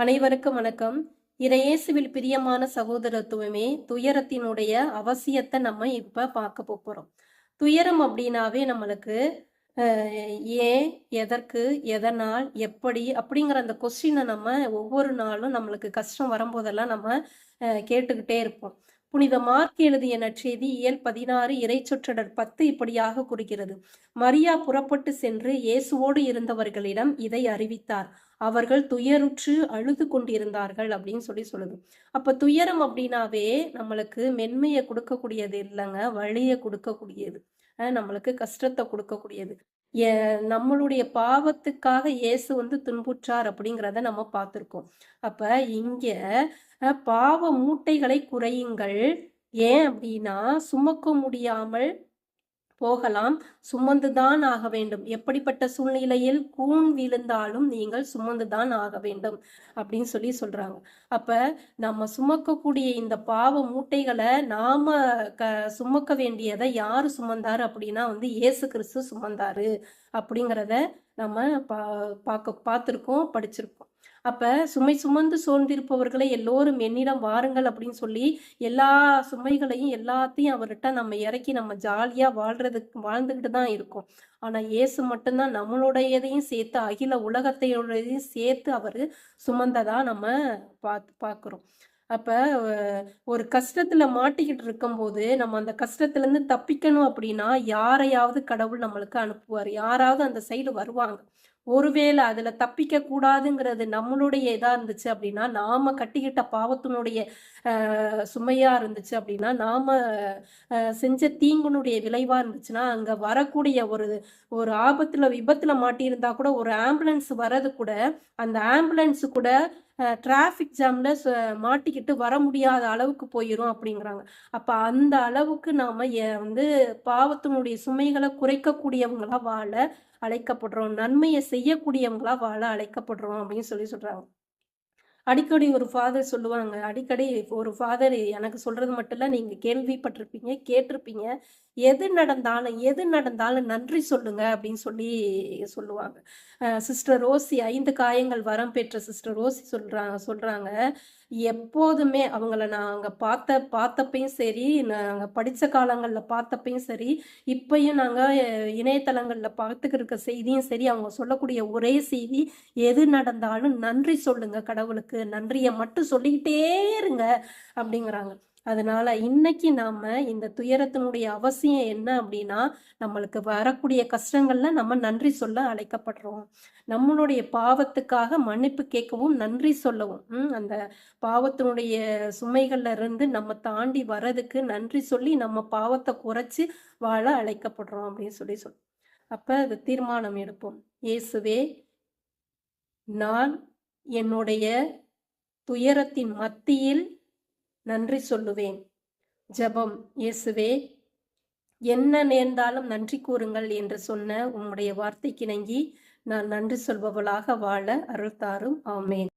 அனைவருக்கும் வணக்கம். இறையேசுவில் பிரியமான சகோதரத்துவமே துயரத்தினுடைய அவசியத்தை நம்ம இப்ப பார்க்க போறோம். துயரம் அப்படின்னாவே நம்மளுக்கு ஏன் எதற்கு எதனால் எப்படி அப்படிங்கிற அந்த கொஸ்டினை நம்ம ஒவ்வொரு நாளும் நம்மளுக்கு கஷ்டம் வரும்போதெல்லாம் நம்ம கேட்டுக்கிட்டே இருப்போம். புனித மார்க் எழுதிய நற்செய்தி இயல் பதினாறு இறைச்சொற்றடர் பத்து இப்படியாக குறிக்கிறது மரியா புறப்பட்டு சென்று இயேசுவோடு இருந்தவர்களிடம் இதை அறிவித்தார். அவர்கள் துயருற்று அழுது கொண்டிருந்தார்கள் அப்படின்னு சொல்லி சொல்லுது. அப்ப துயரம் அப்படின்னாவே நம்மளுக்கு மென்மையை கொடுக்கக்கூடியது இல்லைங்க வழியை கொடுக்கக்கூடியது. நம்மளுக்கு கஷ்டத்தை கொடுக்கக்கூடியது. நம்மளுடைய பாவத்துக்காக இயேசு வந்து துன்புற்றார் அப்படிங்கிறத நம்ம பார்த்துருக்கோம். அப்ப இங்க பாவ மூட்டைகளை குறையுங்கள். ஏன் அப்படின்னா சுமக்க முடியாமல் போகலாம். சுமந்துதான் ஆக வேண்டும். எப்படிப்பட்ட சூழ்நிலையில் கூன் விழுந்தாலும் நீங்கள் சுமந்துதான் ஆக வேண்டும் அப்படின்னு சொல்லி சொல்றாங்க. அப்ப நம்ம சுமக்கக்கூடிய இந்த பாவ மூட்டைகளை நாம க சுமக்க வேண்டியதை யார் சுமந்தாரு அப்படின்னா வந்து இயேசு கிறிஸ்து சுமந்தாரு அப்படிங்கிறத நம்ம பா பார்க்க பார்த்துருக்கோம் படிச்சிருக்கோம். அப்ப சுமை சுமந்து சோர்ந்திருப்பவர்களை எல்லோரும் என்னிடம் வாருங்கள் அப்படின்னு சொல்லி எல்லா சுமைகளையும் எல்லாத்தையும் அவர்கிட்ட நம்ம இறக்கி நம்ம ஜாலியா வாழ்றதுக்கு வாழ்ந்துக்கிட்டு தான் இருக்கோம். ஆனா இயேசு மட்டும்தான் நம்மளுடையதையும் சேர்த்து அகில உலகத்தையுடையதையும் சேர்த்து அவர் சுமந்ததா நம்ம பார்த்து பார்க்குறோம் அப்ப ஒரு கஷ்டத்துல மாட்டிக்கிட்டு இருக்கும்போது நம்ம அந்த கஷ்டத்துல இருந்து தப்பிக்கணும் அப்படின்னா யாரையாவது கடவுள் நம்மளுக்கு அனுப்புவார். யாராவது அந்த சைடு வருவாங்க. ஒருவேளை அதில் தப்பிக்க கூடாதுங்கிறது நம்மளுடைய இதாக இருந்துச்சு அப்படின்னா நாம் கட்டிக்கிட்ட பாவத்தினுடைய சுமையாக இருந்துச்சு அப்படின்னா நாம் செஞ்ச தீங்குனுடைய விளைவாக இருந்துச்சுன்னா அங்கே வரக்கூடிய ஒரு ஒரு ஆபத்தில் விபத்தில் மாட்டியிருந்தா கூட ஒரு ஆம்புலன்ஸ் வர்றது கூட அந்த ஆம்புலன்ஸு கூட டிராஃபிக் ஜாமில் மாட்டிக்கிட்டு வர முடியாத அளவுக்கு போயிடும் அப்படிங்கிறாங்க. அப்போ அந்த அளவுக்கு நாம் எ- வந்து பாவத்தினுடைய சுமைகளை குறைக்கக்கூடியவங்களா வாழ அழைக்கப்படுறோம். நன்மையை செய்யக்கூடியவங்களா வாழ அழைக்கப்படுறோம் அப்படின்னு சொல்லி சொல்கிறாங்க அடிக்கடி ஒரு ஃபாதர் சொல்லுவாங்க. அடிக்கடி ஒரு ஃபாதர் எனக்கு சொல்கிறது மட்டும் இல்லை நீங்கள் கேள்விப்பட்டிருப்பீங்க கேட்டிருப்பீங்க. எது நடந்தாலும் எது நடந்தாலும் நன்றி சொல்லுங்க அப்படின்னு சொல்லி சொல்லுவாங்க. சிஸ்டர் ரோசி ஐந்து காயங்கள் வரம் பெற்ற சிஸ்டர் ரோசி சொல்கிறாங்க சொல்கிறாங்க எப்போதுமே அவங்கள நாங்கள் பார்த்த பார்த்தப்பையும் சரி நாங்கள் படித்த காலங்களில் பார்த்தப்பையும் சரி இப்பையும் நாங்கள் இணையதளங்களில் பார்த்துக்கிருக்க பார்த்துக்கிட்டு இருக்க செய்தியும் சரி அவங்க சொல்லக்கூடிய ஒரே செய்தி எது நடந்தாலும் நன்றி சொல்லுங்கள் கடவுளுக்கு. நன்றியை மட்டும் சொல்லிக்கிட்டே இருங்க அப்படிங்கிறாங்க. அதனால இன்னைக்கு நாம இந்த துயரத்தினுடைய அவசியம் என்ன அப்படின்னா நம்மளுக்கு வரக்கூடிய கஷ்டங்கள்ல நம்ம நன்றி சொல்ல அழைக்கப்படுறோம். நம்மளுடைய பாவத்துக்காக மன்னிப்பு கேட்கவும் நன்றி சொல்லவும் அந்த பாவத்தினுடைய சுமைகள்ல இருந்து நம்ம தாண்டி வர்றதுக்கு நன்றி சொல்லி நம்ம பாவத்தை குறைச்சு வாழ அழைக்கப்படுறோம் அப்படின்னு சொல்லி சொல் அப்ப அது தீர்மானம் எடுப்போம். இயேசுவே நான் என்னுடைய துயரத்தின் மத்தியில் நன்றி சொல்லுவேன். ஜெபம் இயேசுவே என்ன நேர்ந்தாலும் நன்றி கூறுங்கள் என்று சொன்ன உம்முடைய வார்த்தைக்கிணங்கி நான் நன்றி சொல்பவளாக வாழ அருள்தாரும். ஆமேன்.